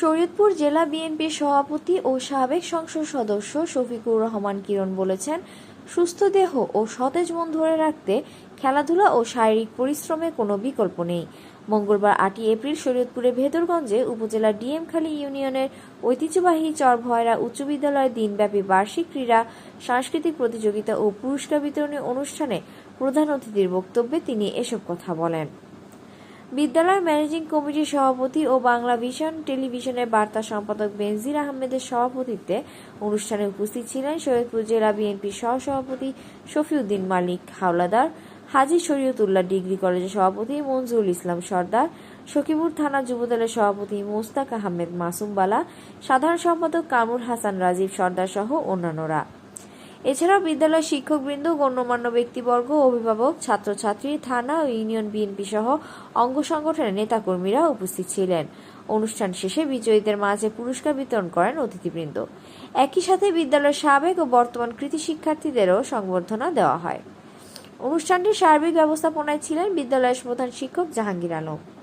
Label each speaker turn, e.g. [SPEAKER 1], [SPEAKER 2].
[SPEAKER 1] শরীয়তপুর জেলা বিএনপির সভাপতি ও সাবেক সংসদ সদস্য শফিকুর রহমান কিরণ বলেছেন, সুস্থ দেহ ও সতেজ মন ধরে রাখতে খেলাধুলা ও শারীরিক পরিশ্রমের কোনো বিকল্প নেই। মঙ্গলবার আটই এপ্রিল শরীয়তপুরের ভেদরগঞ্জে উপজেলার ডিএমখালী ইউনিয়নের ঐতিহ্যবাহী চরভয়রা উচ্চ বিদ্যালয়ের দিনব্যাপী বার্ষিক ক্রীড়া, সাংস্কৃতিক প্রতিযোগিতা ও পুরস্কার বিতরণী অনুষ্ঠানে প্রধান অতিথির বক্তব্যে তিনি এসব কথা বলেন। বিদ্যালয়ের ম্যানেজিং কমিটির সভাপতি ও বাংলা ভিশন টেলিভিশনের বার্তা সম্পাদক বেনজির আহমেদের সভাপতিত্বে অনুষ্ঠানে উপস্থিত ছিলেন সৈয়দপুর জেলা বিএনপির সহসভাপতি শফিউদ্দিন মালিক, হাওলাদার হাজী শরীয়তুল্লাহ ডিগ্রি কলেজের সভাপতি মঞ্জুরুল ইসলাম সর্দার, সখিপুর থানা যুবদলের সভাপতি মোস্তাক আহমেদ মাসুমবালা সাধারণ সম্পাদক কামরুল হাসান রাজীব সর্দার সহ অন্যান্যরা। এছাড়াও বিদ্যালয় শিক্ষকবৃন্দ, গণ্যমান্য ব্যক্তিবর্গ, অভিভাবক, ছাত্রছাত্রী, থানা ও ইউনিয়ন বিএনপি সহ অঙ্গ সংগঠনের নেতাকর্মীরা উপস্থিত ছিলেন। অনুষ্ঠান শেষে বিজয়ীদের মাঝে পুরস্কার বিতরণ করেন অতিথিবৃন্দ। একই সাথে বিদ্যালয়ের সাবেক ও বর্তমান কৃতি শিক্ষার্থীদেরও সংবর্ধনা দেওয়া হয়। অনুষ্ঠানটির সার্বিক ব্যবস্থাপনায় ছিলেন বিদ্যালয়ের প্রধান শিক্ষক জাহাঙ্গীর আলম।